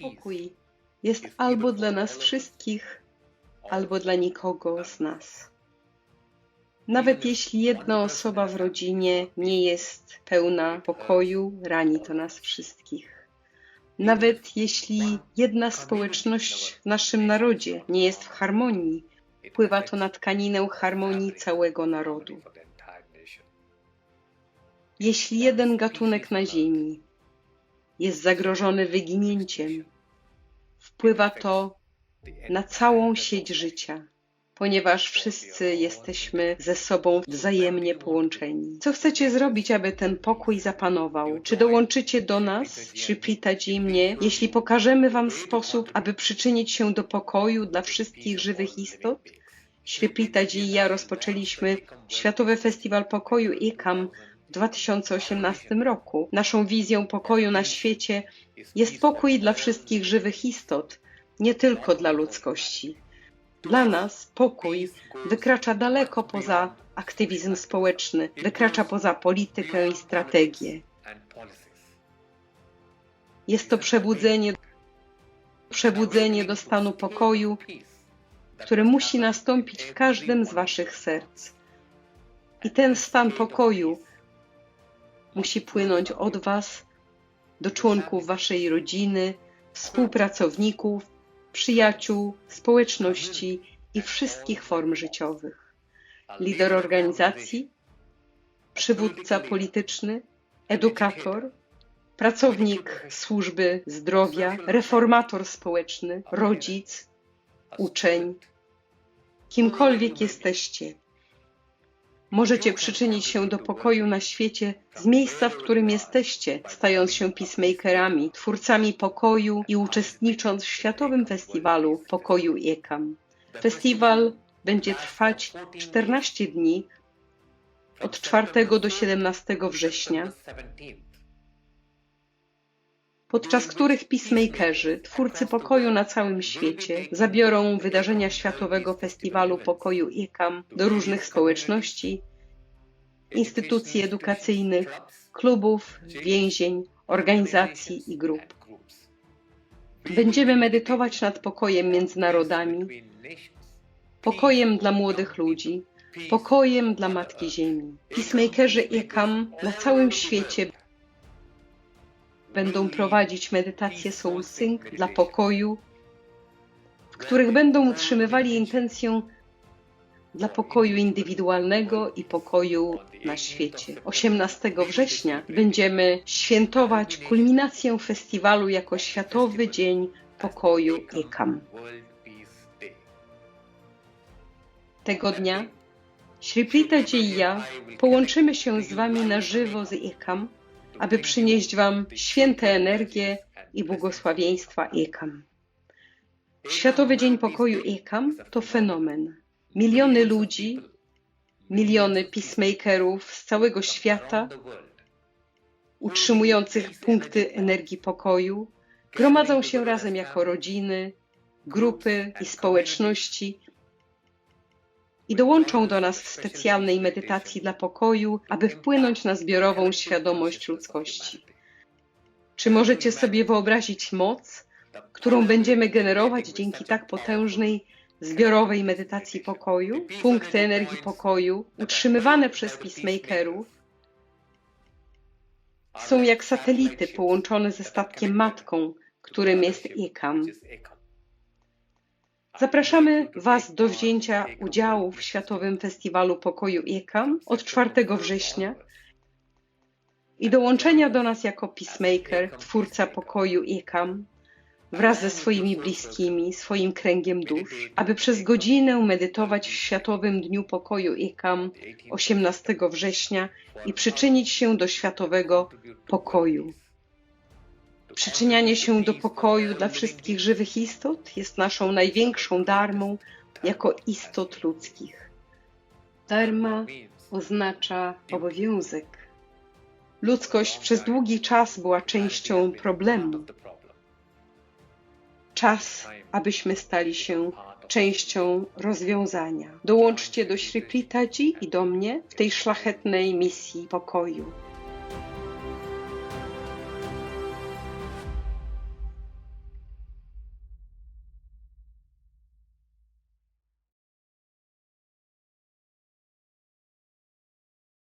Pokój jest albo dla nas wszystkich, albo dla nikogo z nas. Nawet jeśli jedna osoba w rodzinie nie jest pełna pokoju, rani to nas wszystkich. Nawet jeśli jedna społeczność w naszym narodzie nie jest w harmonii, wpływa to na tkaninę harmonii całego narodu. Jeśli jeden gatunek na Ziemi jest zagrożony wyginięciem, wpływa to na całą sieć życia, ponieważ wszyscy jesteśmy ze sobą wzajemnie połączeni. Co chcecie zrobić, aby ten pokój zapanował? Czy dołączycie do nas, Shripritaji i mnie, jeśli pokażemy Wam sposób, aby przyczynić się do pokoju dla wszystkich żywych istot? Shripritaji i ja rozpoczęliśmy Światowy Festiwal Pokoju ICAM w 2018 roku. Naszą wizją pokoju na świecie jest pokój dla wszystkich żywych istot, nie tylko dla ludzkości. Dla nas pokój wykracza daleko poza aktywizm społeczny, wykracza poza politykę i strategię. Jest to przebudzenie, przebudzenie do stanu pokoju, które musi nastąpić w każdym z Waszych serc. I ten stan pokoju musi płynąć od Was do członków Waszej rodziny, współpracowników, przyjaciół, społeczności i wszystkich form życiowych. Lider organizacji, przywódca polityczny, edukator, pracownik służby zdrowia, reformator społeczny, rodzic, uczeń, kimkolwiek jesteście. Możecie przyczynić się do pokoju na świecie z miejsca, w którym jesteście, stając się peacemakerami, twórcami pokoju i uczestnicząc w Światowym Festiwalu Pokoju IEKAM. Festiwal będzie trwać 14 dni od 4 do 17 września, podczas których peacemakerzy, twórcy pokoju na całym świecie, zabiorą wydarzenia Światowego Festiwalu Pokoju ICAM do różnych społeczności, instytucji edukacyjnych, klubów, więzień, organizacji i grup. Będziemy medytować nad pokojem między narodami, pokojem dla młodych ludzi, pokojem dla Matki Ziemi. Peacemakerzy ICAM na całym świecie będą prowadzić medytacje Soul Sync dla pokoju, w których będą utrzymywali intencję dla pokoju indywidualnego i pokoju na świecie. 18 września będziemy świętować kulminację festiwalu jako Światowy Dzień Pokoju ICAM. Tego dnia Shriprita i ja połączymy się z Wami na żywo z ICAM, aby przynieść Wam święte energie i błogosławieństwa ICAM. Światowy Dzień Pokoju ICAM to fenomen. Miliony ludzi, miliony peacemakerów z całego świata, utrzymujących punkty energii pokoju, gromadzą się razem jako rodziny, grupy i społeczności i dołączą do nas w specjalnej medytacji dla pokoju, aby wpłynąć na zbiorową świadomość ludzkości. Czy możecie sobie wyobrazić moc, którą będziemy generować dzięki tak potężnej zbiorowej medytacji pokoju? Punkty energii pokoju, utrzymywane przez peacemakerów, są jak satelity połączone ze statkiem matką, którym jest ICAM. Zapraszamy Was do wzięcia udziału w Światowym Festiwalu Pokoju ICAM od 4 września i dołączenia do nas jako peacemaker, twórca pokoju ICAM, wraz ze swoimi bliskimi, swoim kręgiem dusz, aby przez godzinę medytować w Światowym Dniu Pokoju ICAM 18 września i przyczynić się do światowego pokoju. Przyczynianie się do pokoju dla wszystkich żywych istot jest naszą największą darmą jako istot ludzkich. Dharma oznacza obowiązek. Ludzkość przez długi czas była częścią problemu. Czas, abyśmy stali się częścią rozwiązania. Dołączcie do Shri Pritaji i do mnie w tej szlachetnej misji pokoju.